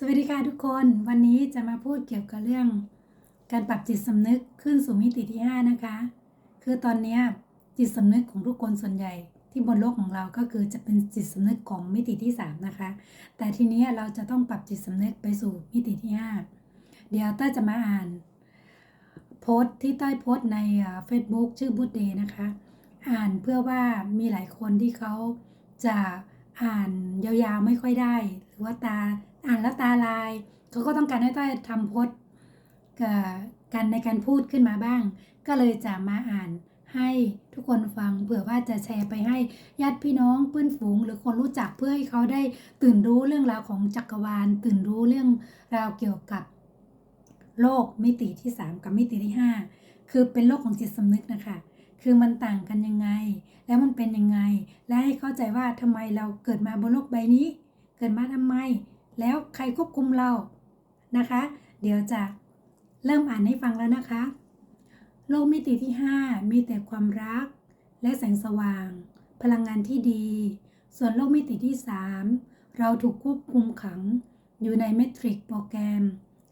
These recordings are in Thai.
สวัสดีค่ะทุกคนวันนี้จะมาพูดเกี่ยวกับเรื่อง การปรับจิตสำนึกขึ้นสู่มิติที่ 5 นะคะ คือตอนนี้จิตสำนึกของทุกคนส่วนใหญ่ที่บนโลกของเราก็คือจะเป็นจิตสำนึกของมิติที่ 3 นะคะ แต่ทีนี้เราจะต้องปรับจิตสำนึกไปสู่มิติที่ 5 เดี๋ยวเต้จะมาอ่าน โพสต์ที่เต้โพสต์ในเฟซบุ๊กชื่อบูดเดย์นะคะ อ่านเพื่อว่ามีหลายคนที่เขาจะอ่านยาวๆไม่ค่อยได้ หรือว่าตา อ่านแล้วตาลายเขาก็ต้องการให้ต้อยทำพสต์กันในการพูดขึ้นมาบ้าง ก็เลยจะมาอ่านให้ทุกคนฟังเผื่อว่าจะแชร์ไปให้ญาติพี่น้องเพื่อนฝูง หรือคนรู้จักเพื่อให้เขาได้ตื่นรู้เรื่องราวของจักรวาล ตื่นรู้เรื่องราวเกี่ยวกับโลกมิติที่ 3 กับมิติที่ 5 คือเป็นโลกของจิตสำนึกนะคะ คือมันต่างกันยังไง แล้วมันเป็นยังไง และให้เข้าใจว่าทำไมเราเกิดมาบนโลกใบนี้ เกิดมาทำไม แล้วใครควบคุมเรานะคะ เดี๋ยวจะเริ่มอ่านให้ฟังแล้วนะคะ โลกมิติที่ 5 มีแต่ความรัก และแสงสว่าง พลังงานที่ดี ส่วนโลกมิติที่ 3 เราถูกควบคุมขัง อยู่ในเมทริกโปรแกรม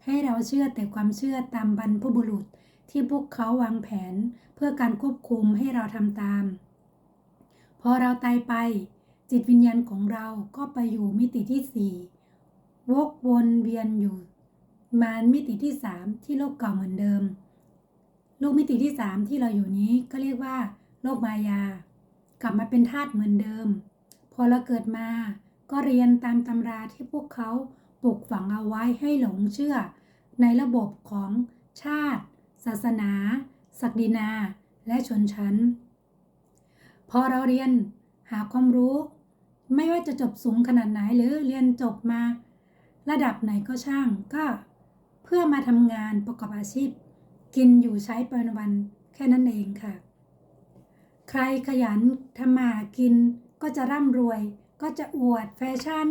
ให้เราเชื่อแต่ความเชื่อตามบรรพบุรุษที่พวกเขาวางแผนเพื่อการควบคุมให้เราทำตาม พอเราตายไป จิตวิญญาณของเราก็ไปอยู่มิติที่ 4 วกวนเวียนอยู่มามิติที่3ที่โลกเก่าเหมือนเดิม โลกมิติที่3ที่เราอยู่นี้ก็เรียกว่า โลกมายา กลับมาเป็นธาตุเหมือนเดิม พอเราเกิดมาก็เรียนตามตำราที่พวกเขาปลูกฝังเอาไว้ให้หลงเชื่อ ในระบบของชาติ ศาสนา ศักดินา และชนชั้น พอเราเรียนหาความรู้ ไม่ว่าจะจบสูงขนาดไหนหรือเรียนจบมา ระดับไหนก็ช่างก็เพื่อมาทำงานประกอบอาชีพ กินอยู่ใช้ไปวันแค่นั้นเองค่ะ ใครขยันทำมาหากินก็จะร่ำรวย ก็จะอวดแฟชั่น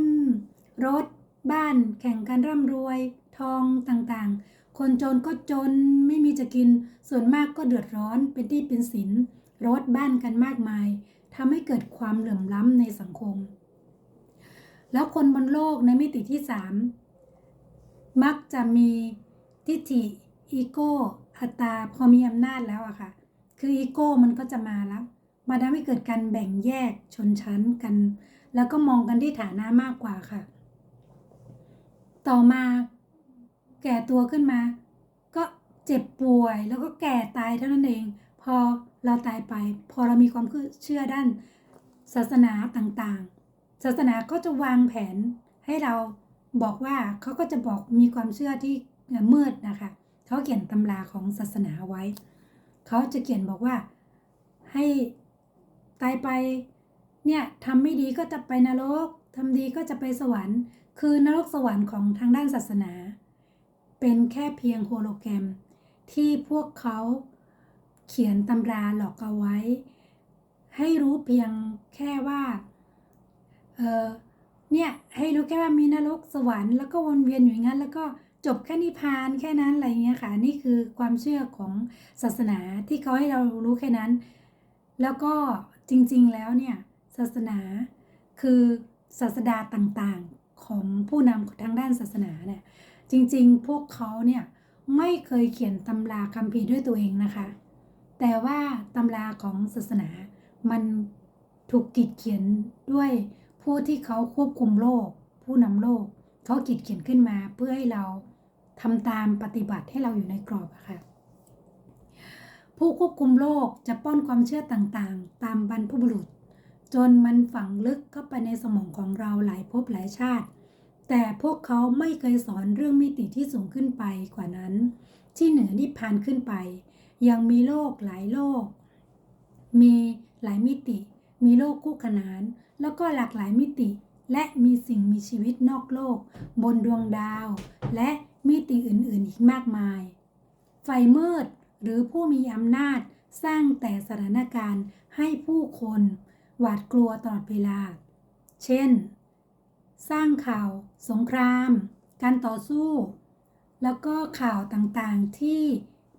รถ บ้าน แข่งกันร่ำรวย ทองต่างๆ คนจนก็จนไม่มีจะกิน ส่วนมากก็เดือดร้อนเป็นที่เป็นสินรถบ้านกันมากมายทำให้เกิดความเหลื่อมล้ำในสังคม แล้วคนบนโลกในมิติที่3มักจะมีทิฏฐิอีโก้อัตตาพอมีอำนาจแล้วอะค่ะ คืออีโก้มันก็จะมาแล้ว มาทำให้เกิดการแบ่งแยกชนชั้นกัน แล้วก็มองกันที่ฐานะมากกว่าค่ะ ต่อมาแก่ตัวขึ้นมา ก็เจ็บป่วยแล้วก็แก่ตายเท่านั้นเอง พอเราตายไป พอเรามีความเชื่อด้านศาสนาต่างๆ ศาสนาก็จะวางแผนให้เราบอกว่าเขาก็จะบอกมีความเชื่อที่มืดนะคะเขาเขียนตำราของศาสนาไว้ เขาจะเขียนบอกว่าให้ตายไปเนี่ยทำไม่ดีก็จะไปนรกทำดีก็จะไปสวรรค์ คือนรกสวรรค์ของทางด้านศาสนา เป็นแค่เพียงโฮโลแกรม ที่พวกเขาเขียนตำราหลอกเอาไว้ ให้รู้เพียงแค่ว่า เออเนี่ยให้รู้แค่ว่ามีนรกสวรรค์แล้วก็วนเวียนอยู่งั้น แล้วก็จบแค่นิพานแค่นั้นอะไรเงี้ยค่ะ นี่คือความเชื่อของศาสนาที่เขาให้เรารู้แค่นั้น แล้วก็จริงๆแล้วเนี่ยศาสนาคือศาสดาต่างๆของผู้นำทางด้านศาสนาเนี่ยจริงๆ พวกเขาเนี่ยไม่เคยเขียนตำราคัมภีร์ด้วยตัวเองนะคะ แต่ว่าตำราของศาสนามันถูกกิดเขียนด้วย ผู้ที่เขาควบคุมโลก ผู้นำโลก เขากิดเขียนขึ้นมาเพื่อให้เราทำตามปฏิบัติให้เราอยู่ในกรอบอะค่ะผู้ควบคุมโลกจะป้อนความเชื่อต่างๆ ตามบรรพบุรุษ จนมันฝังลึกเข้าไปในสมองของเราหลายภพหลายชาติ แต่พวกเขาไม่เคยสอนเรื่องมิติที่สูงขึ้นไปกว่านั้น ที่เหนือนิพพานขึ้นไป ยังมีโลกหลายโลก มีหลายมิติ มีโลกคู่ขนาน แล้วก็หลากหลายมิติ และมีสิ่งมีชีวิตนอกโลก บนดวงดาว และมิติอื่นๆ อีกมากมาย ไฟมืดหรือผู้มีอำนาจสร้างแต่สถานการณ์ให้ผู้คนหวาดกลัวตลอดเวลา เช่น สร้างข่าว สงคราม การต่อสู้ แล้วก็ข่าวต่างๆที่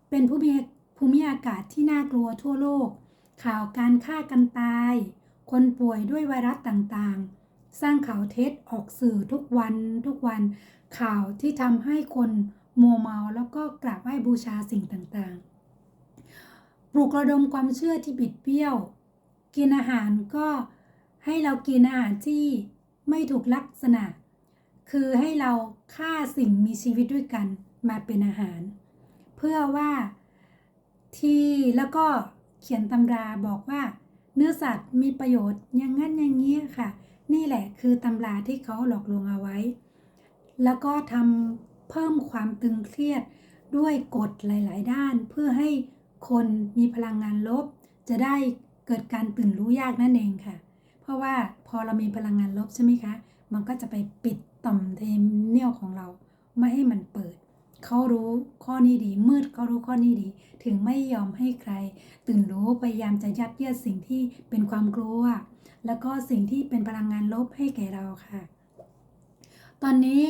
เป็นผู้มีภูมิอากาศที่น่ากลัวทั่วโลก ข่าวการฆ่ากันตาย คนป่วยด้วยไวรัสต่างๆ สร้างข่าวเท็จออกสื่อทุกวันทุกวันข่าวที่ทำให้คนมัวเมาแล้วก็กราบไหว้บูชาสิ่งต่างๆ ปลุกระดมความเชื่อที่บิดเบี้ยว กินอาหารก็ให้เรากินอาหารที่ไม่ถูกลักษณะ คือให้เราฆ่าสิ่งมีชีวิตด้วยกันมาเป็นอาหาร เพื่อว่าที่แล้วก็เขียนตำราบอกว่า เนื้อสัตว์มีประโยชน์อย่างนั้นอย่างนี้ค่ะ นี่แหละคือตำราที่เขาหลอกลวงเอาไว้ แล้วก็ทำเพิ่มความตึงเครียดด้วยกฎหลาย ๆ ด้านเพื่อให้คนมีพลังงานลบ จะได้เกิดการตื่นรู้ยากนั่นเองค่ะ เพราะว่าพอเรามีพลังงานลบใช่ไหมคะ มันก็จะไปปิดต่อมเทมเนียลของเรา ไม่ให้มันเปิด เขารู้ข้อนี้ดี มืดเขารู้ข้อนี้ดี ถึงไม่ยอมให้ใคร ตื่นรู้พยายามจะยัดเยียดสิ่งที่เป็นความกลัว แล้วก็สิ่งที่เป็นพลังงานลบให้แก่เราค่ะ ตอนนี้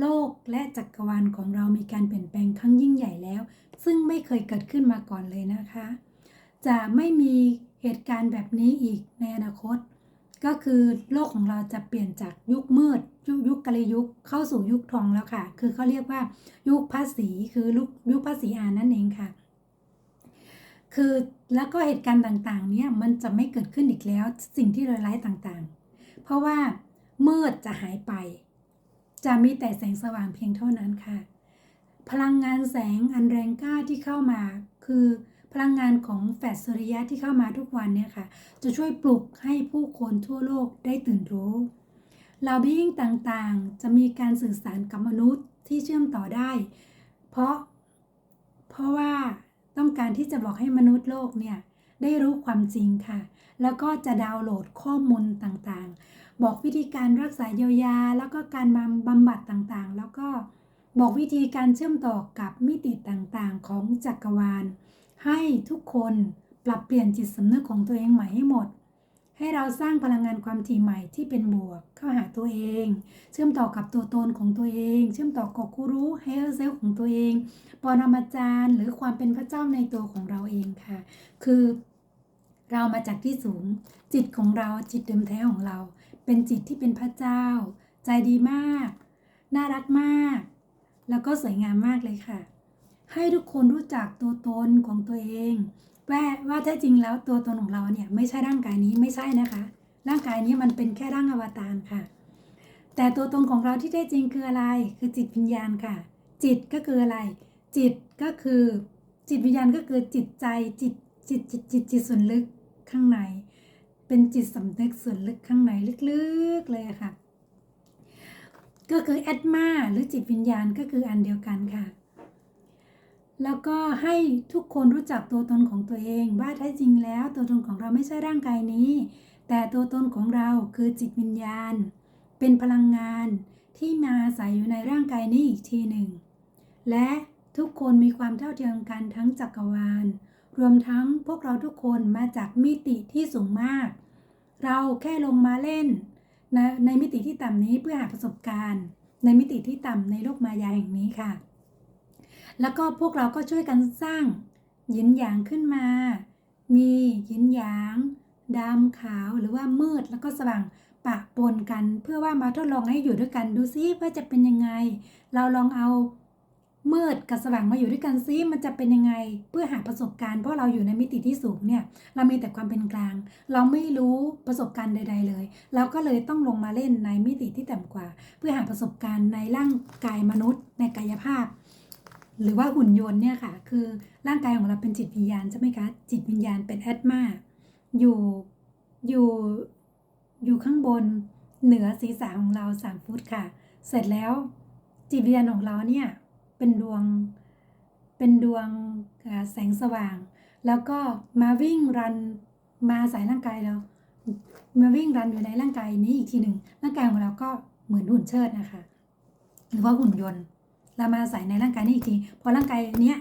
โลกและจักรวาลของเรามีการเปลี่ยนแปลงครั้งยิ่งใหญ่แล้ว ซึ่งไม่เคยเกิดขึ้นมาก่อนเลยนะคะ จะไม่มีเหตุการณ์แบบนี้อีกในอนาคต ก็คือโลกของเราจะเปลี่ยนจากยุคมืดยุคยุคกะลยุคเข้าสู่ยุคทองแล้วค่ะ คือเขาเรียกว่ายุคภาษีคือยุคยุคภาษีอานั่นเองค่ะ คือแล้วก็เหตุการณ์ต่างๆ เนี่ยมันจะไม่เกิดขึ้นอีกแล้ว สิ่งที่ร้ายๆต่างๆ เพราะว่ามืดจะหายไป จะมีแต่แสงสว่างเพียงเท่านั้นค่ะ พลังงานแสงอันแรงกล้าที่เข้ามาคือ พลังงานของแฟลชสุริยะที่เข้ามาทุกวันเนี่ยค่ะ จะช่วยปลุกให้ผู้คนทั่วโลกได้ตื่นรู้เหล่าบีอิงต่างๆ จะมีการสื่อสารกับมนุษย์ที่เชื่อมต่อได้ เพราะ เพราะว่าต้องการที่จะบอกให้มนุษย์โลกเนี่ยได้รู้ความจริงค่ะ แล้วก็จะดาวน์โหลดข้อมูลต่างๆ บอกวิธีการรักษาเยียวยา แล้วก็การมาบำบัดต่างๆ แล้วก็บอกวิธีการเชื่อมต่อกับมิติต่างๆ ของจักรวาล ให้ทุกคนปรับเปลี่ยนจิตสำนึกของตัวเองใหม่ให้หมด ให้เราสร้างพลังงานความถี่ใหม่ที่เป็นบวก เข้าหาตัวเอง เชื่อมต่อกับตัวตนของตัวเอง เชื่อมต่อกับกูรู้ไฮเออร์เซลของตัวเอง ปรมาจารย์ หรือความเป็นพระเจ้าในตัวของเราเองค่ะ คือเรามาจากที่สูง จิตของเราจิตเดิมแท้ของเรา เป็นจิตที่เป็นพระเจ้า ใจดีมาก น่ารักมาก แล้วก็สวยงามมากเลยค่ะ ให้ทุกคนรู้จักตัวตนของตัวเอง ว่าว่าแท้จริงแล้วตัวตนของเราเนี่ยไม่ใช่ร่างกายนี้ไม่ใช่นะคะ ร่างกายนี้มันเป็นแค่ร่างอวตารค่ะ แต่ตัวตนของเราที่แท้จริงคืออะไร คือจิตวิญญาณค่ะ จิตก็คืออะไร จิตก็คือจิตวิญญาณก็คือจิตใจจิตจิตจิตจิตจิตส่วนลึกข้างใน เป็นจิตสำนึกส่วนลึกข้างในลึกๆเลยค่ะ ก็คือแอดมาหรือจิตวิญญาณก็คืออันเดียวกันค่ะ แล้วก็ให้ทุกคนรู้จักตัวตนของตัวเอง ว่าแท้จริงแล้วตัวตนของเราไม่ใช่ร่างกายนี้ แต่ตัวตนของเราคือจิตวิญญาณ เป็นพลังงานที่มาอาศัยอยู่ในร่างกายนี้อีกทีหนึ่ง และทุกคนมีความเท่าเทียมกันทั้งจักรวาล รวมทั้งพวกเราทุกคนมาจากมิติที่สูงมาก เราแค่ลงมาเล่นในในมิติที่ต่ำนี้เพื่อหาประสบการณ์ ในมิติที่ต่ำในโลกมายาแห่งนี้ค่ะ แล้วก็พวกเราก็ช่วยกันสร้างหยินหยางขึ้นมา มีหยินหยางดำขาวหรือว่ามืดแล้วก็สว่างปะปนกัน เพื่อว่ามาทดลองให้อยู่ด้วยกันดูซิว่าจะเป็นยังไง เราลองเอามืดกับสว่างมาอยู่ด้วยกันซิมันจะเป็นยังไง เพื่อหาประสบการณ์เพราะเราอยู่ในมิติที่สูงเนี่ย เรามีแต่ความเป็นกลาง เราไม่รู้ประสบการณ์ใด ๆ เลย เราก็เลยต้องลงมาเล่นในมิติที่ต่ำกว่า เพื่อหาประสบการณ์ในร่างกายมนุษย์ ในกายภาพ หรือว่าหุ่นยนต์เนี่ยค่ะ คือร่างกายของเราเป็นจิตวิญญาณใช่ไหมคะ จิตวิญญาณเป็นแอดมาอยู่อยู่อยู่ข้างบนเหนือศีรษะของเราสามฟุตค่ะ เสร็จแล้วจิตวิญญาณของเราเนี่ยเป็นดวงเป็นดวงแสงสว่าง แล้วก็มาวิ่งรันมาสายร่างกายเรา มาวิ่งรันอยู่ในร่างกายนี้อีกทีหนึ่งร่างกายของเราก็เหมือนหุ่นเชิดนะคะ หรือว่าหุ่นยนต์ เรามาใส่ในร่างกายนี้อีกที พอร่างกายเนี้ย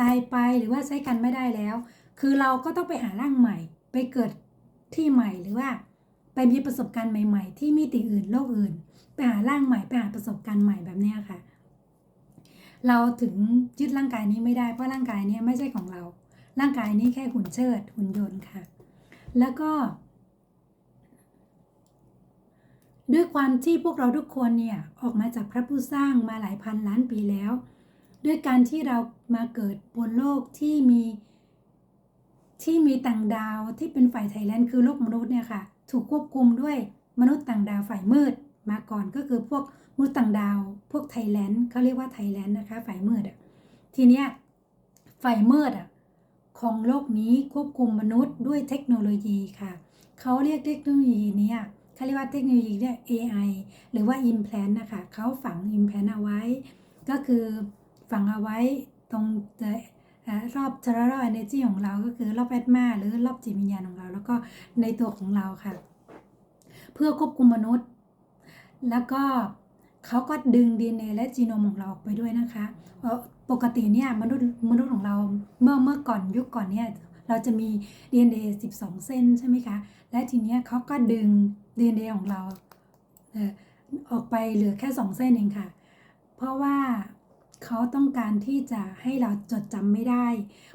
ตายไปหรือว่าใช้กันไม่ได้แล้ว คือเราก็ต้องไปหาร่างใหม่ ไปเกิดที่ใหม่หรือว่าไปมีประสบการณ์ใหม่ ๆ ที่มิติอื่นโลกอื่น ไปหาร่างใหม่ไปหาประสบการณ์ใหม่แบบเนี้ยค่ะ เราถึงยึดร่างกายนี้ไม่ได้เพราะร่างกายนี้ไม่ใช่ของเรา ร่างกายนี้แค่หุ่นเชิดหุ่นยนต์ค่ะ แล้วก็ ด้วยความที่พวกเราทุกคนเนี่ยออกมาจากพระผู้สร้างมาหลายพันล้านปีแล้ว ด้วยการที่เรามาเกิดบนโลกที่มีที่มีต่างดาวที่เป็นฝ่ายไทยแลนด์คือโลกมนุษย์เนี่ยค่ะ ถูกควบคุมด้วยมนุษย์ต่างดาวฝ่ายมืดมาก่อนก็คือพวกมนุษย์ต่างดาว พวกไทยแลนด์เขาเรียกว่าไทยแลนด์นะคะ ฝ่ายมืดอะทีเนี้ยฝ่ายมืดอะของโลกนี้ควบคุมมนุษย์ด้วยเทคโนโลยีค่ะเขาเรียกเทคโนโลยีเนี้ย เขาเรียกว่าเทคโนโลยีเรียก AI หรือว่า implant นะคะเขาฝัง implant เอาไว้ ก็คือฝังเอาไว้ตรงรอบ terrestrial energy ของเราก็คือรอบแอตมาหรือรอบจิตวิญญาณของเรา แล้วก็ในตัวของเราค่ะ เพื่อควบคุมมนุษย์ แล้วก็เขาก็ดึง DNA และจีโนมของเราออกไปด้วยนะคะ ปกติเนี่ยมนุษย์มนุษย์ของเราเมื่อเมื่อก่อนยุคก่อนเนี่ย เราจะมี DNA 12 เส้นใช่ไหมคะ และทีเนี้ยเขาก็ดึง DNA ของเราเออออกไปเหลือแค่ 2 เส้นเองค่ะ เพราะว่าเขาต้องการที่จะให้เราจดจำไม่ได้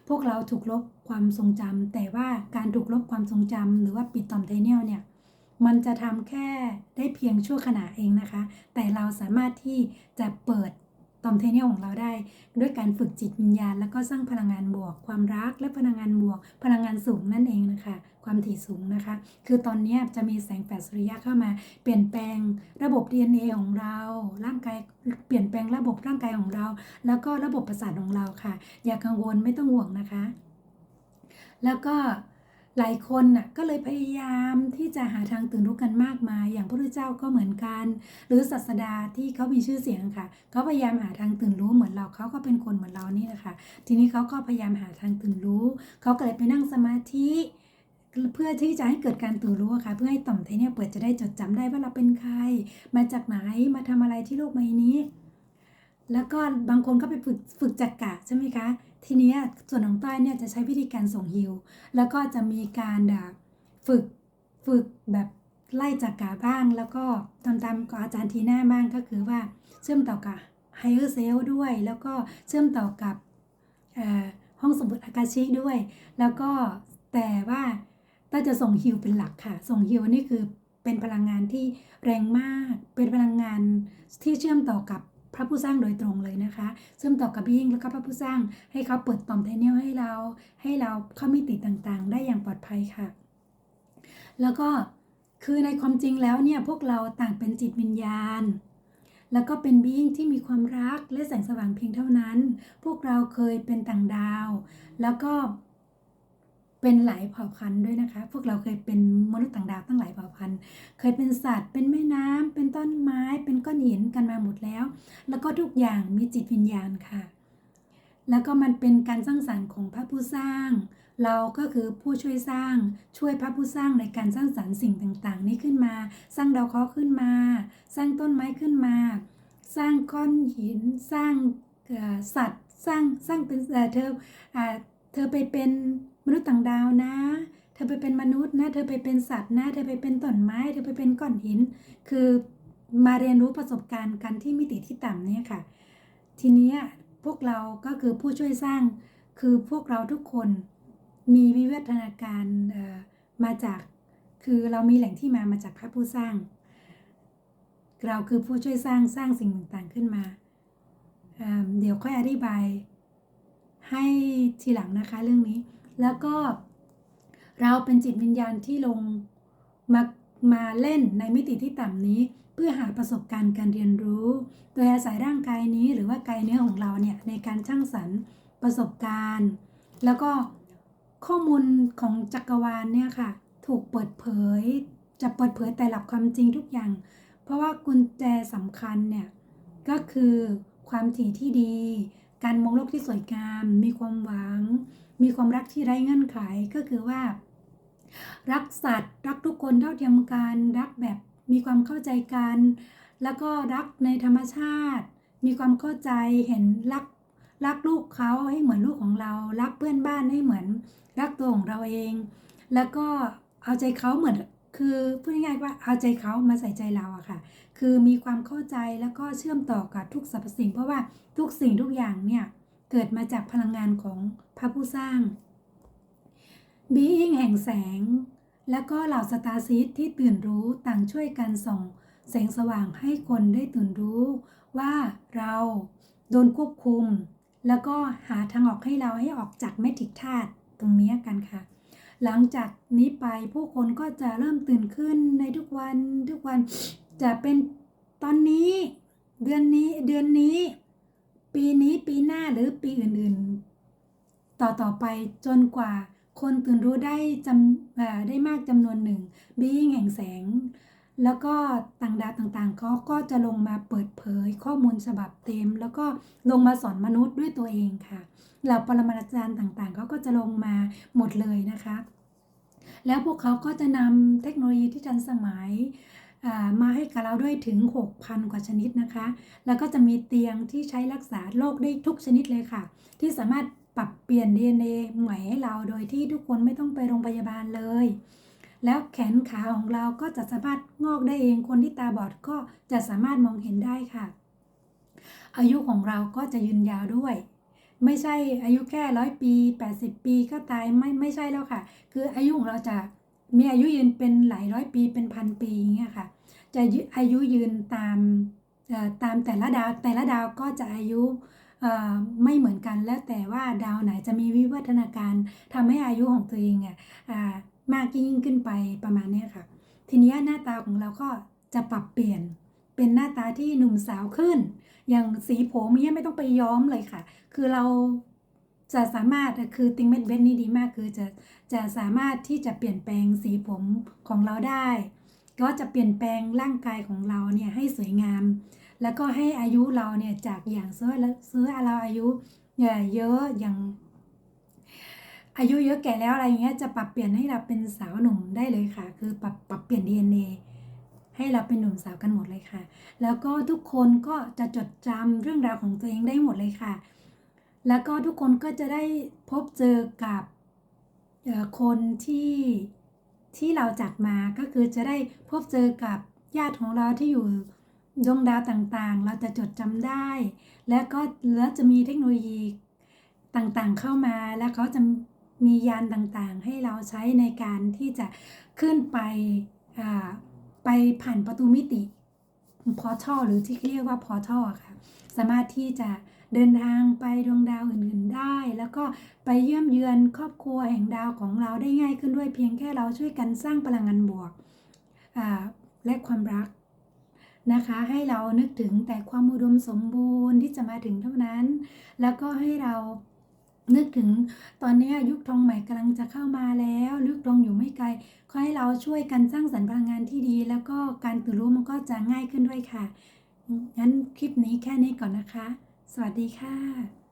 พวกเราถูกลบความทรงจำแต่ว่าการถูกลบความทรงจำหรือว่าปิดตอมไทเนียลเนี่ย มันจะทำแค่ได้เพียงชั่วขณะเองนะคะ แต่เราสามารถที่จะเปิด ตอมไทเนียลของเราได้ ด้วยการฝึกจิตวิญญาณ แล้วก็สร้างพลังงานบวก ความรักและพลังงานบวก พลังงานสูงนั่นเองนะคะ ความถี่สูงนะคะ คือตอนนี้จะมีแสงแปดสุริยะเข้ามาเปลี่ยนแปลงระบบ DNA ของเรา ร่างกายเปลี่ยนแปลงระบบร่างกายของเรา แล้วก็ระบบประสาทของเราค่ะ อย่ากังวลไม่ต้องห่วงนะคะ แล้วก็ หลายคนน่ะก็เลยพยายามที่จะหาทางตื่นรู้กันมากมาย อย่างพระพุทธเจ้าก็เหมือนกัน หรือศาสดาที่เขามีชื่อเสียงค่ะเขาพยายามหาทางตื่นรู้เหมือนเราเขาก็เป็นคนเหมือนเรานี่แหละค่ะทีนี้เขาก็พยายามหาทางตื่นรู้เขาก็เลยไปนั่งสมาธิเพื่อที่จะให้เกิดการตื่นรู้ค่ะ เพื่อให้ต่อมไทเนี่ยเปิดจะได้จดจำได้ว่าเราเป็นใคร มาจากไหนมาทำอะไรที่โลกใบนี้ แล้วก็บางคนก็ไปฝึกฝึกจักกะใช่ไหมคะ ทีนี้ส่วนของใต้เนี่ยจะใช้วิธีการส่งฮิว แล้วก็จะมีการฝึกฝึกแบบไล่จักกะบ้าง แล้วก็ตามตามกับอาจารย์ทีน่าบ้างก็คือว่าเชื่อมต่อกับไฮเออร์เซลด้วย แล้วก็เชื่อมต่อกับห้องสมุดอากาชิด้วย แล้วก็แต่ว่าต้าจะส่งฮิวเป็นหลักค่ะ ส่งฮิวนี่คือเป็นพลังงานที่แรงมาก เป็นพลังงานที่เชื่อมต่อกับ พระผู้สร้างโดยตรงเลยนะคะเชื่อมต่อกับยิ่งแล้วก็พระผู้สร้างให้เขาเปิดต่อมไทเนียลให้เรา ให้เราเข้ามิติต่างๆ ได้อย่างปลอดภัยค่ะ แล้วก็คือในความจริงแล้วเนี่ยพวกเราต่างเป็นจิตวิญญาณ แล้วก็เป็นบีงที่มีความรักและแสงสว่างเพียงเท่านั้น พวกเราเคยเป็นต่างดาว แล้วก็ เป็นหลายเผ่าพันธุ์ด้วยนะคะ พวกเราเคยเป็นมนุษย์ต่างดาวตั้งหลายเผ่าพันธุ์ เคยเป็นสัตว์ เป็นแม่น้ำเป็นต้นไม้ เป็นก้อนหินกันมาหมดแล้ว แล้วก็ทุกอย่างมีจิตวิญญาณค่ะ แล้วก็มันเป็นการสร้างสรรค์ของพระผู้สร้าง เราก็คือผู้ช่วยสร้าง ช่วยพระผู้สร้างในการสร้างสรรค์สิ่งต่างๆ นี้ขึ้นมา สร้างดาวเคราะห์ขึ้นมา สร้างต้นไม้ขึ้นมา สร้างก้อนหิน สร้างสัตว์ สร้าง สร้างเป็นเธอเธอไปเป็น มนุษย์ต่างดาวนะ เธอไปเป็นมนุษย์นะ เธอไปเป็นสัตว์นะ เธอไปเป็นต้นไม้ เธอไปเป็นก้อนหิน คือมาเรียนรู้ประสบการณ์กันที่มิติที่ต่ำเนี่ยค่ะ ทีนี้พวกเราก็คือผู้ช่วยสร้าง คือพวกเราทุกคนมีวิวัฒนาการมาจาก คือเรามีแหล่งที่มามาจากพระผู้สร้าง เราคือผู้ช่วยสร้างสร้างสิ่งต่างๆขึ้นมาเเดี๋ยวค่อยอธิบายให้ทีหลังนะคะเรื่องนี้ แล้วก็เราเป็นจิตวิญญาณที่ลงมามาเล่นในมิติที่ต่ำนี้ เพื่อหาประสบการณ์การเรียนรู้ โดยอาศัยร่างกายนี้หรือว่ากายเนื้อของเราเนี่ยในการช่างสรรค์ประสบการณ์ แล้วก็ข้อมูลของจักรวาลเนี่ยค่ะ ถูกเปิดเผย จะเปิดเผยแต่หลักความจริงทุกอย่าง เพราะว่ากุญแจสำคัญเนี่ยก็คือความถี่ที่ดี การมองโลกที่สวยงาม มีความหวัง มีความรักที่ไร้เงื่อนไขก็คือว่า รักสัตว์ รักทุกคนเท่าเทียมกันรักแบบมีความเข้าใจกัน แล้วก็รักในธรรมชาติ มีความเข้าใจเห็นรักรักลูกเขาให้เหมือนลูกของเรา รักเพื่อนบ้านให้เหมือน รักตัวของเราเอง แล้วก็เอาใจเขาเหมือนคือพูดง่ายๆว่าเอาใจเขามาใส่ใจเราอะค่ะ คือมีความเข้าใจแล้วก็เชื่อมต่อกับทุกสรรพสิ่ง เพราะว่าทุกสิ่งทุกอย่างเนี่ย เกิดมาจากพลังงานของพระผู้สร้างบีอิงแห่งแสง แล้วก็เหล่าสตาร์ซีดที่ตื่นรู้ต่างช่วยกันส่อง แสงสว่างให้คนได้ตื่นรู้ ว่าเราโดนควบคุม แล้วก็หาทางออกให้เราให้ออกจากแมทิกธาตุตรงนี้กันค่ะ หลังจากนี้ไปผู้คนก็จะเริ่มตื่นขึ้นในทุกวันทุกวันจะเป็นตอนนี้ เดือนนี้เดือนนี้ นี้ปีหน้าหรือปีอื่นๆ ต่อต่อไปจนกว่าคนตื่นรู้ได้จำได้มากจำนวนหนึ่งบีงแห่งแสง แล้วก็ต่างดาวต่างๆเขาก็จะลงมาเปิดเผยข้อมูลฉบับเต็ม แล้วก็ลงมาสอนมนุษย์ด้วยตัวเองค่ะเหล่าปรมาจารย์ต่างๆเขาก็จะลงมาหมดเลยนะคะ แล้วพวกเขาก็จะนำเทคโนโลยีที่ทันสมัย มาให้กับเราด้วยถึง 6,000 กว่าชนิดนะคะ แล้วก็จะมีเตียงที่ใช้รักษาโรคได้ทุกชนิดเลยค่ะ ที่สามารถปรับเปลี่ยน DNA ใหม่ให้เราโดยที่ทุกคนไม่ต้องไปโรงพยาบาลเลย แล้วแขนขาของเราก็จะสามารถงอกได้เอง คนที่ตาบอดก็จะสามารถมองเห็นได้ค่ะ อายุของเราก็จะยืนยาวด้วยไม่ใช่อายุแค่ร้อยปี 80 ปีก็ตายไม่ไม่ใช่แล้วค่ะ คืออายุของเราจะ มีอายุยืนเป็นหลายร้อยปีเป็นพันปีอย่างเงี้ยค่ะ จะอายุยืนตามเอ่อตามแต่ละดาวแต่ละดาวก็จะอายุเอ่อไม่เหมือนกันแล้วแต่ว่าดาวไหนจะมีวิวัฒนาการทำให้อายุของตัวเองอะอ่ามากยิ่งขึ้นไปประมาณนี้ค่ะ ทีนี้หน้าตาของเราก็จะปรับเปลี่ยนเป็นหน้าตาที่หนุ่มสาวขึ้น อย่างสีผมเนี่ยไม่ต้องไปย้อมเลยค่ะ คือเรา จะสามารถคือติงเม็ดเบนนี่ดีมากคือจะจะสามารถที่จะเปลี่ยนแปลงสีผมของเราได้ ก็จะเปลี่ยนแปลงร่างกายของเราเนี่ยให้สวยงาม แล้วก็ให้อายุเราเนี่ยจากอย่างเสื้อเสื้อเราอายุเนี่ยเยอะอย่าง อายุเยอะแก่แล้วอะไรเงี้ยจะปรับเปลี่ยนให้เราเป็นสาวหนุ่มได้เลยค่ะ คือปรับปรับเปลี่ยน DNA ให้เราเป็นหนุ่มสาวกันหมดเลยค่ะ แล้วก็ทุกคนก็จะจดจำเรื่องราวของตัวเองได้หมดเลยค่ะ แล้วก็ทุกคนก็จะได้พบเจอกับคนที่ที่เราจากมาก็คือจะได้พบเจอกับญาติของเราที่อยู่ดวงดาวต่างๆ เราจะจดจำได้ แล้วก็แล้วจะมีเทคโนโลยีต่างๆเข้ามา แล้วเขาจะมียานต่างๆ ให้เราใช้ในการที่จะขึ้นไปไปผ่านประตูมิติพอท่อหรือที่เรียกว่าพอท่อค่ะ สามารถที่จะ เดินทางไปดวงดาวอื่นๆได้ แล้วก็ไปเยี่ยมเยือนครอบครัวแห่งดาวของเราได้ง่ายขึ้นด้วยเพียงแค่เราช่วยกันสร้างพลังงานบวกและความรักนะคะ ให้เรานึกถึงแต่ความอุดมสมบูรณ์ที่จะมาถึงเท่านั้น แล้วก็ให้เรานึกถึงตอนนี้ยุคทองใหม่กำลังจะเข้ามาแล้วยุคทองอยู่ไม่ไกลขอให้เราช่วยกันสร้างสรรค์พลังงานที่ดี แล้วก็การตื่นรู้มันก็จะง่ายขึ้นด้วยค่ะงั้นคลิปนี้แค่นี้ก่อนนะคะ สวัสดีค่ะ